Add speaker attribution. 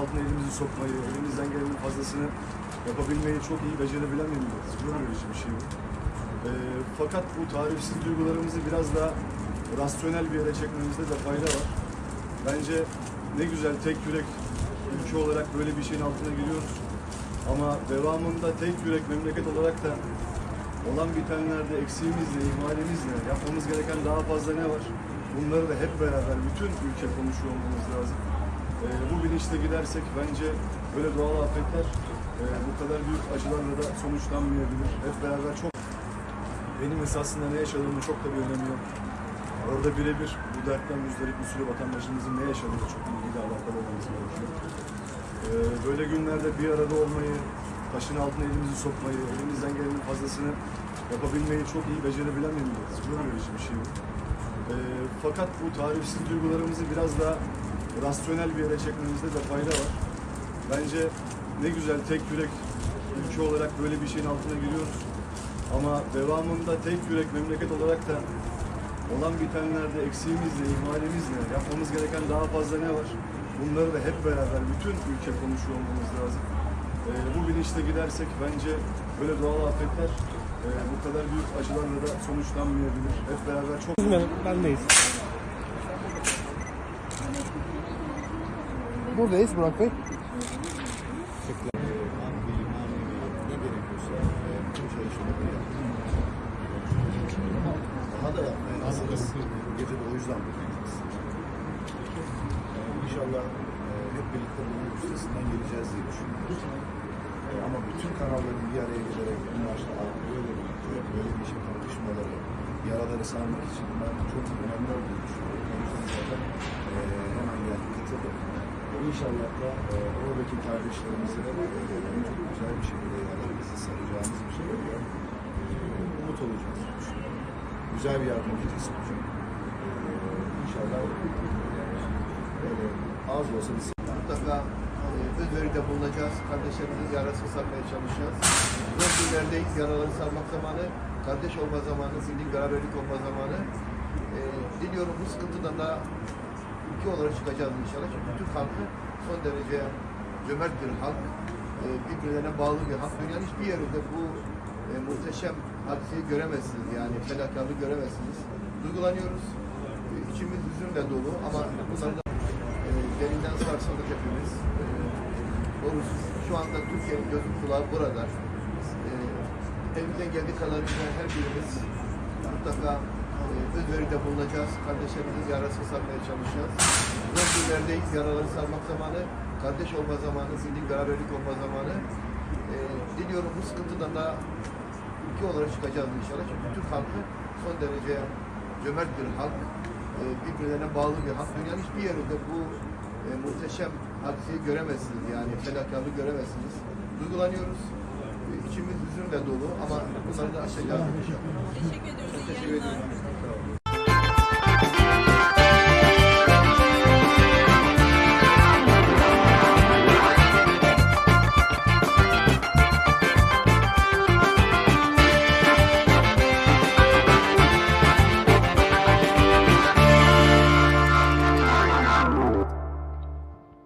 Speaker 1: altına elimizi sokmayı, elimizden gelenin fazlasını yapabilmeyi çok iyi becerebilen bir milletiz. Gurur bir şey bu. Ee, fakat bu tarifsiz duygularımızı biraz daha rasyonel bir yere çekmemizde de fayda var. Bence ne güzel tek yürek ülke olarak böyle bir şeyin altına giriyoruz. Ama devamında tek yürek memleket olarak da olan bitenlerde eksiğimizle, ihmalimizle yapmamız gereken daha fazla ne var? Bunları da hep beraber bütün ülke konuşuyor olmamız lazım. Ee, bu bilinçle gidersek bence böyle doğal afetler e, bu kadar büyük acılarla da sonuçlanmayabilir. Hep beraber çok benim esasında ne yaşadığımın çok da bir önemi yok. Orada birebir bu dertten müzdarip bir sürü vatandaşımızın ne yaşadığı çok ilgili alakalı olmamız gerekiyor. Ee, böyle günlerde bir arada olmayı, taşın altına elimizi sokmayı, elimizden gelenin fazlasını yapabilmeyi çok iyi becerebilen bir milletiz. Gurur verici bir şey bu. Ee, fakat bu tarifsiz duygularımızı biraz daha rasyonel bir yere çekmemizde de fayda var. Bence ne güzel tek yürek ülke olarak böyle bir şeyin altına giriyoruz. Ama devamında tek yürek memleket olarak da olan bitenlerde eksiğimizle, ihmalimizle yapmamız gereken daha fazla ne var? Bunları da hep beraber bütün ülke konuşuyor olmamız lazım. Ee, bu bilinçle gidersek bence böyle doğal afetler e, bu kadar büyük acılarla da sonuçlanmayabilir. Hep beraber çok
Speaker 2: Üzmedim, bendeyiz. Buradayız Burak Bey.
Speaker 3: da yapmaya gece de o yüzden buradayız. İnşallah e, hep birlikte bunun geleceğiz diye düşünüyoruz. E, ama bütün kanalların bir araya gelerek başta böyle birlikte böyle bir şey tartışmaları, yaraları sarmak için ben çok önemli olduğunu düşünüyorum. O yüzden zaten e, hemen geldik katıldım. İnşallah da e, oradaki kardeşlerimize de e, çok güzel bir şekilde yaralarımızı saracağımız bir şekilde e, umut olacağız. Güzel bir yardım gecesi olacak. E, İnşallah böyle az olsa bir
Speaker 4: mutlaka e, özveride bulunacağız. Kardeşlerimizin yarasını sarmaya çalışacağız. Zor günlerdeyiz. Yaraları sarmak zamanı, kardeş olma zamanı, birlik beraberlik olma zamanı. E, diliyorum bu sıkıntıdan da ülke olarak çıkacağız inşallah. Çünkü Türk halkı son derece cömert bir halk. E, birbirlerine bağlı bir halk. Dünyanın hiçbir yerinde bu e, muhteşem hadiseyi göremezsiniz. Yani fedakarlığı göremezsiniz. Duygulanıyoruz. E, içimiz hüzünle dolu ama bunları da e, derinden sarsıldık hepimiz. E, doğrusu şu anda Türkiye'nin gözü kulağı burada. E, elimizden geldiği kadarıyla her birimiz mutlaka e, özveride bulunacağız. Kardeşlerimizin yarasını sarmaya çalışacağız. Zor günlerdeyiz. Yaraları sarmak zamanı, kardeş olma zamanı, birlik beraberlik olma zamanı. E, diliyorum bu sıkıntıdan da ülke olarak çıkacağız inşallah. Çünkü Türk halkı son derece cömert bir halk. E, birbirlerine bağlı bir halk. Dünyanın hiçbir yerinde bu e, muhteşem hadiseyi göremezsiniz. Yani fedakarlığı göremezsiniz. Duygulanıyoruz. E, içimiz hüzünle dolu ama bunları da aşacağız.
Speaker 5: Teşekkür ediyoruz.